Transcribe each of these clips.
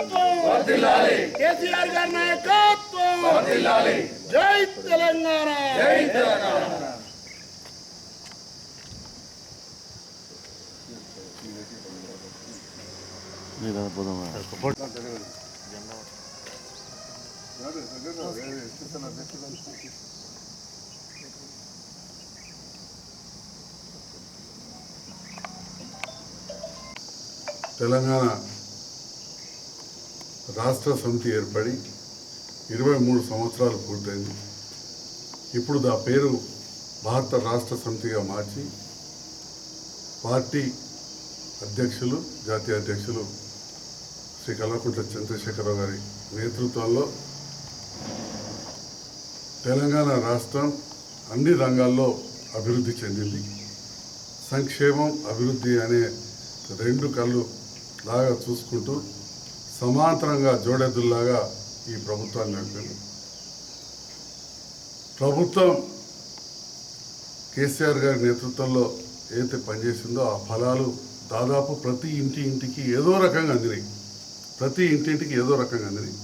తెలంగాణ గారి నాయకత్వం. కేసీఆర్ గారి నాయకత్వం జై తెలంగాణ. తెలంగాణ రాష్ట్ర సమితి ఏర్పడి ఇరవై మూడు సంవత్సరాలు పూర్తయింది. ఇప్పుడు దా పేరు భారత రాష్ట్ర సమితిగా మార్చి పార్టీ అధ్యక్షులు జాతీయ అధ్యక్షులు శ్రీ కల్వకుంట్ల చంద్రశేఖరరావు గారి నేతృత్వంలో తెలంగాణ రాష్ట్రం అన్ని రంగాల్లో అభివృద్ధి చెందింది. సంక్షేమం అభివృద్ధి అనే రెండు కళ్ళు లాగా చూసుకుంటూ సమాంతరంగా జోడెద్దుల్లాగా ఈ ప్రభుత్వాన్ని నడిపింది ప్రభుత్వం కేసీఆర్ గారి నేతృత్వంలో ఏదైతే పనిచేసిందో ఆ ఫలాలు దాదాపు ప్రతి ఇంటి ఇంటికి ఏదో రకంగా అందినాయి. ప్రతి ఇంటింటికి ఏదో రకంగా అందినాయి.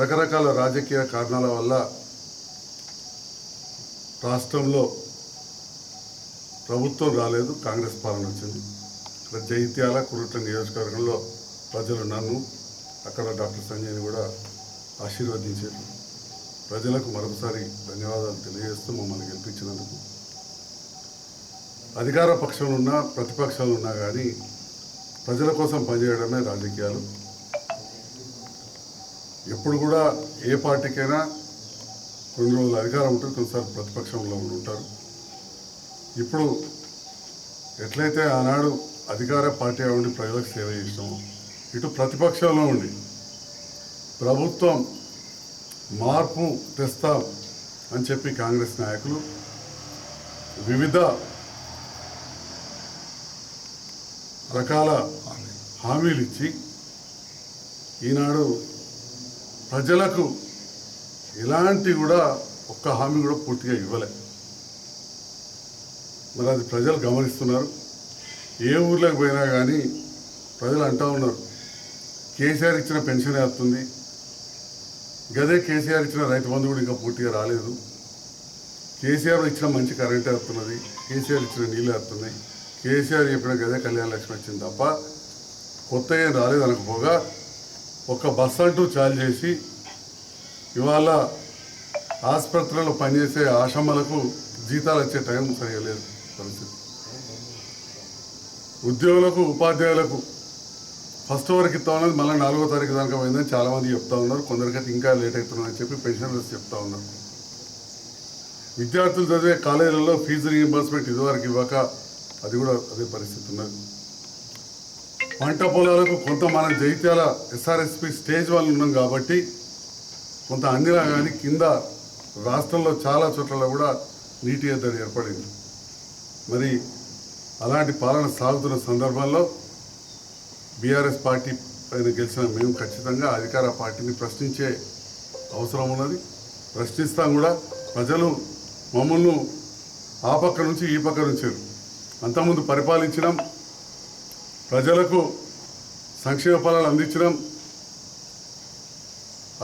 రకరకాల రాజకీయ కారణాల వల్ల రాష్ట్రంలో ప్రభుత్వం రాలేదు కాంగ్రెస్ పాలన వచ్చింది. ఇక్కడ జైత్యాల కురుట్ల నియోజకవర్గంలో ప్రజలు నన్ను అక్కడ డాక్టర్ సంజయ్ని కూడా ఆశీర్వదించారు ప్రజలకు మరొకసారి ధన్యవాదాలు తెలియజేస్తూ మమ్మల్ని గెలిపించినందుకు. అధికార పక్షంలో ఉన్నా ప్రతిపక్షాలు ఉన్నా కానీ ప్రజల కోసం పనిచేయడమే రాజకీయాలు. ఎప్పుడు కూడా ఏ పార్టీకైనా కొన్ని రోజులు అధికారం ఉంటుంది కొన్నిసార్లు ప్రతిపక్షంలో ఉంటారు. ఇప్పుడు ఎట్లయితే ఆనాడు అధికార పార్టీ ఉండి ప్రజలకు సేవ చేసినామో ఇటు ప్రతిపక్షంలో ఉండి ప్రభుత్వం మార్పు తెస్తాం అని చెప్పి కాంగ్రెస్ నాయకులు వివిధ రకాల హామీలు ఇచ్చి ఈనాడు ప్రజలకు ఎలాంటి కూడా ఒక్క హామీ కూడా పూర్తిగా ఇవ్వలే. మరి అది ప్రజలు గమనిస్తున్నారు. ఏ ఊర్లోకి పోయినా కానీ ప్రజలు అంటూ ఉన్నారు. కేసీఆర్ ఇచ్చిన పెన్షన్ వేస్తుంది గదే కేసీఆర్ ఇచ్చిన రైతు బంధు కూడా ఇంకా పూర్తిగా రాలేదు. కేసీఆర్ ఇచ్చిన మంచి కరెంట్ వేస్తున్నది కేసీఆర్ ఇచ్చిన నీళ్ళు వేస్తున్నాయి కేసీఆర్ చెప్పిన గదే కళ్యాణ లక్ష్మి వచ్చింది తప్ప కొత్త ఏం రాలేదు అనకపోగా ఒక బస్ అంటూ చాలు చేసి ఇవాళ ఆసుపత్రిలో పనిచేసే ఆశమ్మలకు జీతాలు వచ్చే టైం సరిగా లేదు పరిస్థితి. ఉద్యోగులకు ఉపాధ్యాయులకు ఫస్ట్ వరకు ఇస్తా ఉన్నది మళ్ళీ నాలుగో తారీఖు దాకా పోయిందని చాలామంది చెప్తా ఉన్నారు. కొందరికైతే ఇంకా లేట్ అవుతుందని చెప్పి పెన్షనర్స్ చెప్తా ఉన్నారు. విద్యార్థులు చదివే కాలేజీలలో ఫీజు రీఎంబర్స్మెంట్ ఇదివరకు ఇవ్వక అది కూడా అదే పరిస్థితి ఉన్నది. పంట పొలాలకు కొంత మనం జైత్యాల ఎస్ఆర్ఎస్పి స్టేజ్ వాళ్ళు ఉన్నాం కాబట్టి కొంత అందినా కానీ కింద రాష్ట్రంలో చాలా చోట్ల కూడా నీటి ఎద్దడి ఏర్పడింది. మరి అలాంటి పాలన సాగుతున్న సందర్భంలో బీఆర్ఎస్ పార్టీ పైన గెలిచిన మేము ఖచ్చితంగా అధికార పార్టీని ప్రశ్నించే అవసరం ఉన్నది. ప్రశ్నిస్తాం కూడా. ప్రజలు మమ్మల్ని ఆ పక్క నుంచి ఈ పక్క నుంచి అంతకుముందు పరిపాలించడం ప్రజలకు సంక్షేమ ఫలాలు అందించడం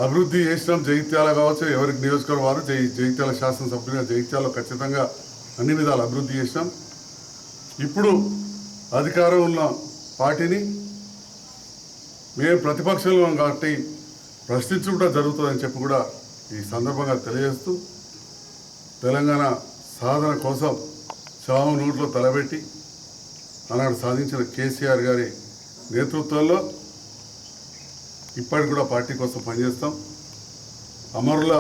అభివృద్ధి చేసినాం. జగిత్యాల కావచ్చు ఎవరికి నియోజకవర్గం వారు జై జగిత్యాల శాసనసభ్యులుగా జగిత్యాలలో ఖచ్చితంగా అన్ని విధాలు అభివృద్ధి చేసినాం. ఇప్పుడు అధికారం ఉన్న పార్టీని మేము ప్రతిపక్షంలో కాబట్టి ప్రశ్నించుకుంటా జరుగుతుందని చెప్పి కూడా ఈ సందర్భంగా తెలియజేస్తూ తెలంగాణ సాధన కోసం చావు నోట్లో తలబెట్టి ఆనాడు సాధించిన కేసీఆర్ గారి నేతృత్వంలో ఇప్పటికి కూడా పార్టీ కోసం పనిచేస్తాం. అమరుల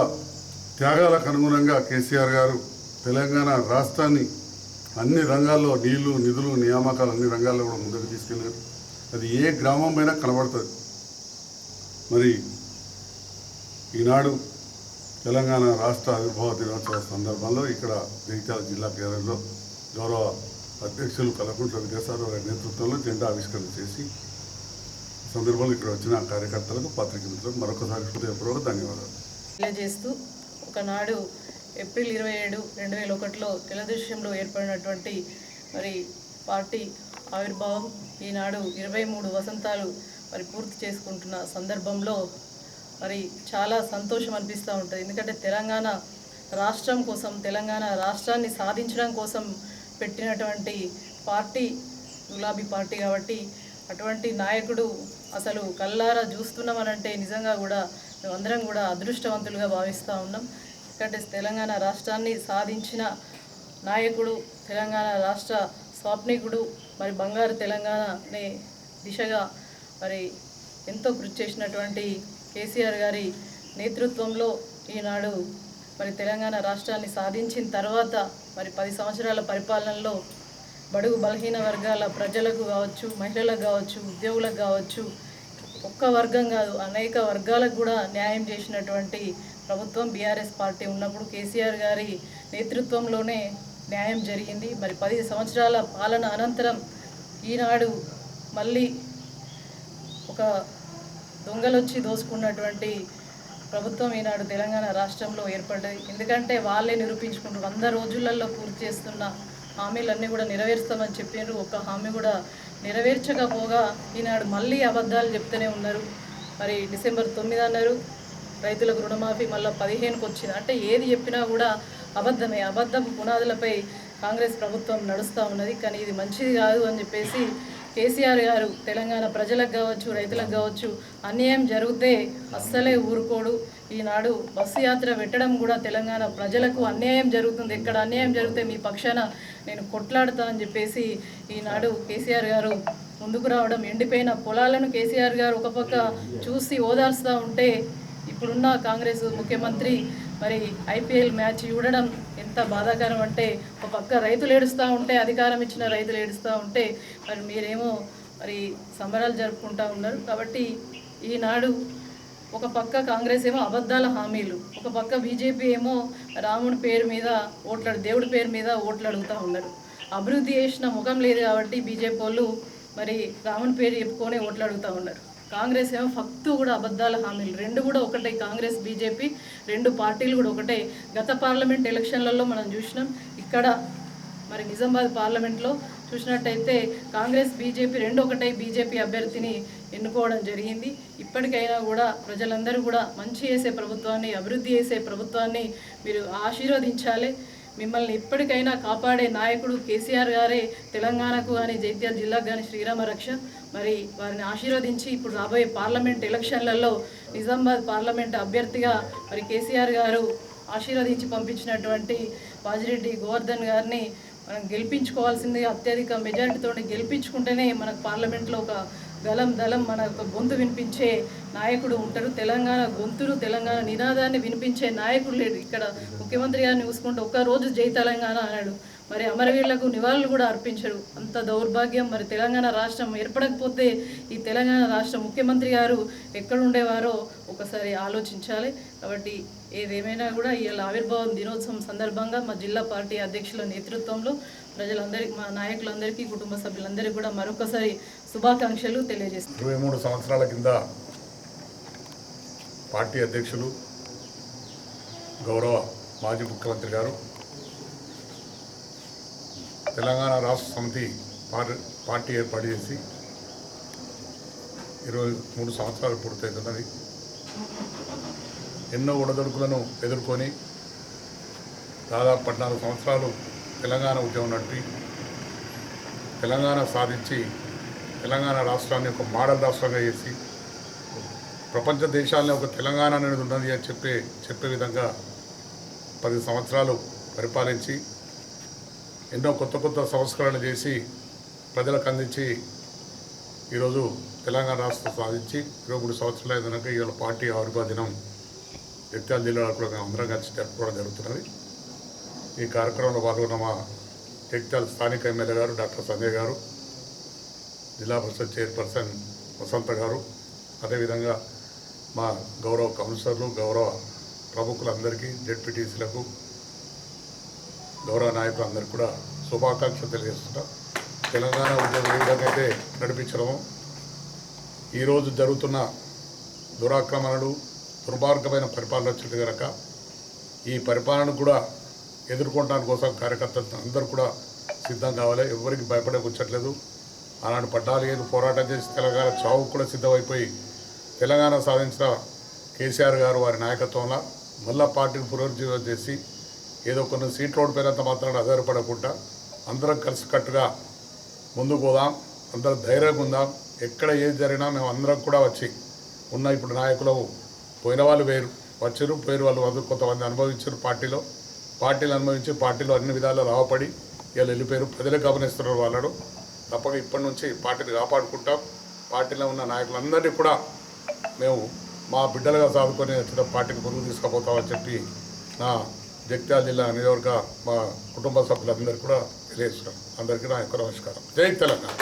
త్యాగాలకు అనుగుణంగా కేసీఆర్ గారు తెలంగాణ రాష్ట్రాన్ని అన్ని రంగాల్లో నీళ్ళు నిధులు నియామకాలు అన్ని రంగాల్లో కూడా ముందుకు తీసుకెళ్ళారు. అది ఏ గ్రామం పైన కనబడుతుంది. మరి ఈనాడు తెలంగాణ రాష్ట్ర ఆవిర్భావ దినోత్సవ సందర్భంలో ఇక్కడ జగిత్యాల జిల్లా కేంద్రంలో గౌరవ అధ్యక్షులు కలకుంట్ల విద్యాసాగర్ గారి నేతృత్వంలో జెండా ఆవిష్కరణ చేసి సందర్భంలో ఇక్కడ వచ్చిన కార్యకర్తలకు పత్రిక మిత్రులకు మరొకసారి హృదయపూర్వక ధన్యవాదాలు. తెలియజేస్తూ ఒకనాడు ఏప్రిల్ ఇరవై ఏడు రెండు వేల ఒకటిలో తెలుగుదేశంలో ఏర్పడినటువంటి మరి పార్టీ ఆవిర్భావం ఈనాడు ఇరవై మూడు వసంతాలు మరి పూర్తి చేసుకుంటున్న సందర్భంలో మరి చాలా సంతోషం అనిపిస్తూ ఉంటుంది. ఎందుకంటే తెలంగాణ రాష్ట్రం కోసం తెలంగాణ రాష్ట్రాన్ని సాధించడం కోసం పెట్టినటువంటి పార్టీ గులాబీ పార్టీ కాబట్టి అటువంటి నాయకుడు అసలు కల్లారా చూస్తున్నామనంటే నిజంగా కూడా మేమందరం కూడా అదృష్టవంతులుగా భావిస్తూ ఉన్నాం. ఎందుకంటే తెలంగాణ రాష్ట్రాన్ని సాధించిన నాయకుడు తెలంగాణ రాష్ట్ర స్వాప్నికుడు మరి బంగారు తెలంగాణనే దిశగా మరి ఎంతో కృషి చేసినటువంటి కేసీఆర్ గారి నేతృత్వంలో ఈనాడు మరి తెలంగాణ రాష్ట్రాన్ని సాధించిన తర్వాత మరి పది సంవత్సరాల పరిపాలనలో బడుగు బలహీన వర్గాల ప్రజలకు కావచ్చు మహిళలకు కావచ్చు ఉద్యోగులకు కావచ్చు ఒక్క వర్గం కాదు అనేక వర్గాలకు కూడా న్యాయం చేసినటువంటి ప్రభుత్వం బీఆర్ఎస్ పార్టీ ఉన్నప్పుడు కేసీఆర్ గారి నేతృత్వంలోనే న్యాయం జరిగింది. మరి పది సంవత్సరాల పాలన అనంతరం ఈనాడు మళ్ళీ ఒక దొంగలొచ్చి దోసుకున్నటువంటి ప్రభుత్వం ఈనాడు తెలంగాణ రాష్ట్రంలో ఏర్పడ్డది. ఎందుకంటే వాళ్ళే నిరూపించుకుంటూ వంద రోజులలో పూర్తి చేస్తున్న హామీలన్నీ కూడా నెరవేరుస్తామని చెప్పారు ఒక్క హామీ కూడా నెరవేర్చకపోగా ఈనాడు మళ్ళీ అబద్ధాలు చెప్తూనే ఉన్నారు. మరి డిసెంబర్ తొమ్మిది అన్నారు. రైతులకు రుణమాఫీ మళ్ళీ పదిహేనుకి వచ్చింది అంటే ఏది చెప్పినా కూడా అబద్ధమే. అబద్ధపు పునాదులపై కాంగ్రెస్ ప్రభుత్వం నడుస్తూ ఉన్నది. కానీ ఇది మంచిది కాదు అని చెప్పేసి కేసీఆర్ గారు తెలంగాణ ప్రజలకు కావచ్చు రైతులకు కావచ్చు అన్యాయం జరిగితే అస్సలే ఊరుకోడు. ఈనాడు బస్సు యాత్ర పెట్టడం కూడా తెలంగాణ ప్రజలకు అన్యాయం జరుగుతుంది. ఎక్కడ అన్యాయం జరిగితే మీ పక్షాన నేను కొట్లాడతానని చెప్పేసి ఈనాడు కేసీఆర్ గారు ముందుకు రావడం ఎండిపోయిన పొలాలను కేసీఆర్ గారు ఒక పక్క చూసి ఓదార్స్తూ ఉంటే ఇప్పుడున్న కాంగ్రెస్ ముఖ్యమంత్రి మరి ఐపీఎల్ మ్యాచ్ చూడడం ఎంత బాధాకరం అంటే ఒక పక్క రైతులు ఏడుస్తూ ఉంటే అధికారం ఇచ్చిన రైతులు ఏడుస్తూ ఉంటే మరి మీరేమో మరి సంబరాలు జరుపుకుంటూ ఉన్నారు. కాబట్టి ఈనాడు ఒక పక్క కాంగ్రెస్ ఏమో అబద్ధాల హామీలు ఒక పక్క బీజేపీ ఏమో రాముడి పేరు మీద ఓట్లాడు దేవుడి పేరు మీద ఓట్లు అడుగుతూ ఉన్నారు. అభివృద్ధి చేసిన ముఖం లేదు కాబట్టి బీజేపీ వాళ్ళు మరి రాముని పేరు చెప్పుకొని ఓట్లు అడుగుతూ ఉన్నారు. కాంగ్రెస్ ఏమో ఫక్తు కూడా అబద్ధాల హామీలు. రెండు కూడా ఒకటే కాంగ్రెస్ బీజేపీ రెండు పార్టీలు కూడా ఒకటే. గత పార్లమెంట్ ఎలక్షన్లలో మనం చూసినాం. ఇక్కడ మరి నిజామాబాద్ పార్లమెంట్లో చూసినట్టయితే కాంగ్రెస్ బీజేపీ రెండు ఒకటే బీజేపీ అభ్యర్థిని ఎన్నుకోవడం జరిగింది. ఇప్పటికైనా కూడా ప్రజలందరూ కూడా మంచి చేసే ప్రభుత్వాన్ని అభివృద్ధి చేసే ప్రభుత్వాన్ని మీరు ఆశీర్వదించాలి. మిమ్మల్ని ఇప్పటికైనా కాపాడే నాయకుడు కేసీఆర్ గారే. తెలంగాణకు కానీ జైత్యాల జిల్లాకు కానీ శ్రీరామ రక్ష. మరి వారిని ఆశీర్వదించి ఇప్పుడు రాబోయే పార్లమెంట్ ఎలక్షన్లలో నిజామాబాద్ పార్లమెంట్ అభ్యర్థిగా మరి కేసీఆర్ గారు ఆశీర్వదించి పంపించినటువంటి వాజిరెడ్డి గోవర్ధన్ గారిని మనం గెలిపించుకోవాల్సిందిగా అత్యధిక మెజారిటీతో గెలిపించుకుంటేనే మనకు పార్లమెంట్లో ఒక గలం దళం మన యొక్క గొంతు వినిపించే నాయకుడు ఉంటారు తెలంగాణ గొంతును తెలంగాణ నినాదాన్ని వినిపించే నాయకుడు లేడు ఇక్కడ ముఖ్యమంత్రి గారిని చూసుకుంటే ఒక్క రోజు జై తెలంగాణ అన్నాడు. మరి అమరవీరులకు నివాళులు కూడా అర్పించరు. అంత దౌర్భాగ్యం మరి తెలంగాణ రాష్ట్రం ఏర్పడకపోతే ఈ తెలంగాణ రాష్ట్ర ముఖ్యమంత్రి గారు ఎక్కడ ఉండేవారో ఒకసారి ఆలోచించాలి. కాబట్టి ఏదేమైనా కూడా ఇవాళ ఆవిర్భావం దినోత్సవం సందర్భంగా మా జిల్లా పార్టీ అధ్యక్షుల నేతృత్వంలో ప్రజలందరికీ మా నాయకులందరికీ కుటుంబ సభ్యులందరికీ కూడా మరొకసారి శుభాకాంక్షలు తెలియజేస్తారు ఇరవై మూడు సంవత్సరాల కింద పార్టీ అధ్యక్షులు గౌరవ మాజీ ముఖ్యమంత్రి గారు తెలంగాణ రాష్ట్ర సమితి పార్టీ పార్టీ ఏర్పాటు చేసి ఇరవై మూడు సంవత్సరాలు పూర్తవుతున్నది. ఎన్నో ఒడదొడుకులను ఎదుర్కొని దాదాపు పద్నాలుగు సంవత్సరాలు తెలంగాణ ఉద్యమం నడిపి తెలంగాణ సాధించి తెలంగాణ రాష్ట్రాన్ని ఒక మోడల్ రాష్ట్రంగా చేసి ప్రపంచ దేశాల్లో ఒక తెలంగాణ అనేది ఉన్నది అని చెప్పే చెప్పే విధంగా పది సంవత్సరాలు పరిపాలించి ఎన్నో కొత్త కొత్త సంస్కరణ చేసి ప్రజలకు అందించి ఈరోజు తెలంగాణ రాష్ట్రం సాధించి ఇరవై మూడు సంవత్సరాలు అయినాక ఇవాళ పార్టీ ఆవిర్భావ దినం. జగిత్యాల జిల్లాలో కూడా మేము అందరం కలిసి జరుపుకోవడం జరుగుతున్నది. ఈ కార్యక్రమంలో పాల్గొన్న మా జగిత్యాల స్థానిక ఎమ్మెల్యే గారు డాక్టర్ సంజయ్ గారు జిల్లా పరిషత్ చైర్పర్సన్ వసంత గారు అదేవిధంగా మా గౌరవ కౌన్సిలర్లు గౌరవ ప్రముఖులందరికీ జెడ్పీటీసీలకు గౌరవ నాయకులందరికీ కూడా శుభాకాంక్షలు తెలియజేస్తున్నాం తెలంగాణ ఉద్యోగం ఏ విధంగా అయితే నడిపించడము. ఈరోజు జరుగుతున్న దురాక్రమణలు దుర్మార్గమైన పరిపాలన వచ్చింది కనుక ఈ పరిపాలన కూడా ఎదుర్కొనడానికి కోసం కార్యకర్తలు అందరూ కూడా సిద్ధం కావాలి. ఎవరికి భయపడే కూర్చోట్లేదు ఆనాడు పద్నాలుగేళ్ళు పోరాటం చేసి తెలంగాణ చావుకు కూడా సిద్ధమైపోయి తెలంగాణ సాధించిన కేసీఆర్ గారు వారి నాయకత్వంలో మళ్ళా పార్టీని పునరుజ్జీవం చేసి ఏదో కొన్ని సీట్ రోడ్ ఓడిపోయినంత మాత్రాన ఆధారపడకుండా అందరం కలిసికట్టుగా ముందుకు పోదాం అందరం ధైర్యంగా ఉందాం. ఎక్కడ ఏది జరిగినా మేము అందరం కూడా వచ్చి ఉన్న ఇప్పుడు నాయకులు పోయిన వాళ్ళు వేరు వచ్చారు పోయిన వాళ్ళు కొంతమంది అనుభవించారు పార్టీలో. పార్టీలు అనుభవించి పార్టీలో అన్ని విధాలు రావపడి వీళ్ళు వెళ్ళిపోయారు. ప్రజలే గమనిస్తున్నారు వాళ్ళను. తప్పక ఇప్పటి నుంచి పార్టీని కాపాడుకుంటాం. పార్టీలో ఉన్న నాయకులందరినీ కూడా మేము మా బిడ్డలుగా సాదుకొని వచ్చిన పార్టీని ముందుకు తీసుకుపోతామని చెప్పి నా జగిత్యాల జిల్లా నియోజకవర్గ మా కుటుంబ సభ్యులందరికీ కూడా తెలియజేస్తున్నాం. అందరికీ నా యొక్క నమస్కారం. జై తెలంగాణ.